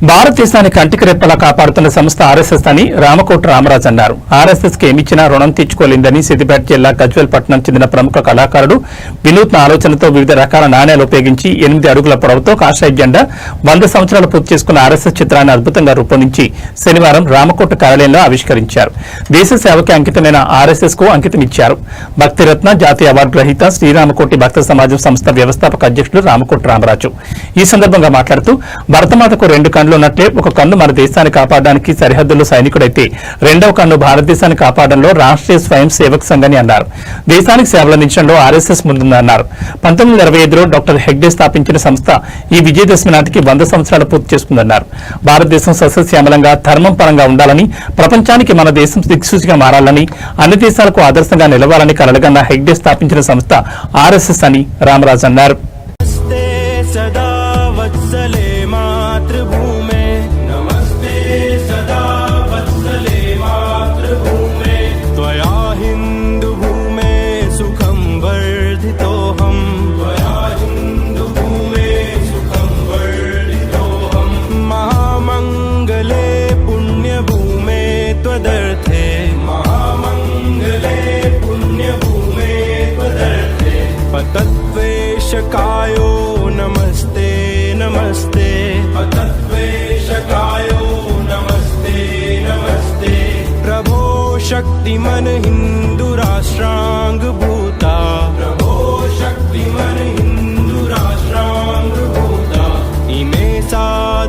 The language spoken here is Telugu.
భారతదేశాన్ని కంటికి రెప్పలా కాపాడుతున్న సంస్థ ఆర్ఎస్ఎస్ అని రామకోట రామరాజు అన్నారు. ఆర్ఎస్ఎస్కి ఏమిచ్చినా రుణం తీర్చుకోలేదని సిద్దిపేట జిల్లా గజ్వేల్ పట్టణం చెందిన ప్రముఖ కళాకారుడు వినూత్న ఆలోచనతో వివిధ రకాల నాణ్యాలు ఉపయోగించి ఎనిమిది అడుగుల పొడవుతో కాషాయ జెండా వంద సంవత్సరాలు పూర్తి చేసుకున్న ఆర్ఎస్ఎస్ చిత్రాన్ని అద్భుతంగా రూపొందించి శనివారం రామకోట కార్యాలయంలో ఆవిష్కరించారు. దేశ సేవకి అంకితమైన ఆర్ఎస్ఎస్కు అంకితం ఇచ్చారు భక్తిరత్న జాతీయ అవార్డు గ్రహీత శ్రీరామకోటి భక్త సమాజం సంస్థ వ్యవస్థాపక అధ్యక్షుడు రామకోట రామరాజు. ఈ సందర్భంగా మాట్లాడుతూ భరతమాతకు రెండు కన్నులో ఉన్నట్లే ఒక కన్ను మన దేశాన్ని కాపాడడానికి సరిహద్దుల్లో సైనికుడైతే రెండవ కన్ను భారతదేశాన్ని కాపాడడంలో రాష్ట్రీయ స్వయం సేవక్ సంఘ్ అని అన్నారు. దేశానికి సేవలందించడంలో ఆర్ఎస్ఎస్ ముందుందన్నారు. పంతొమ్మిది వందల ఇరవై ఐదులో డాక్టర్ హెగ్డే స్థాపించిన సంస్థ ఈ విజయదశమి నాటికి వంద సంవత్సరాలు పూర్తి చేసుకుందన్నారు. భారతదేశం సస్యశ్యామలంగా ధర్మం పరంగా ఉండాలని ప్రపంచానికి మన దేశం దిక్సూచిగా మారాలని అన్ని దేశాలకు ఆదర్శంగా నిలవాలని కలలుగన్న హెగ్డే స్థాపించిన సంస్థ ఆర్ఎస్ఎస్ అని రామరాజు అన్నారు. సదా వత్సలే. पतद्वेषकायो नमस्ते नमस्ते। पतद्वेषकायो नमस्ते नमस्ते। प्रभो शक्तिमन हिन्दुराष्ट्राङ्गभूता। प्रभो शक्तिमन हिन्दुराष्ट्राङ्गभूता। इमे सा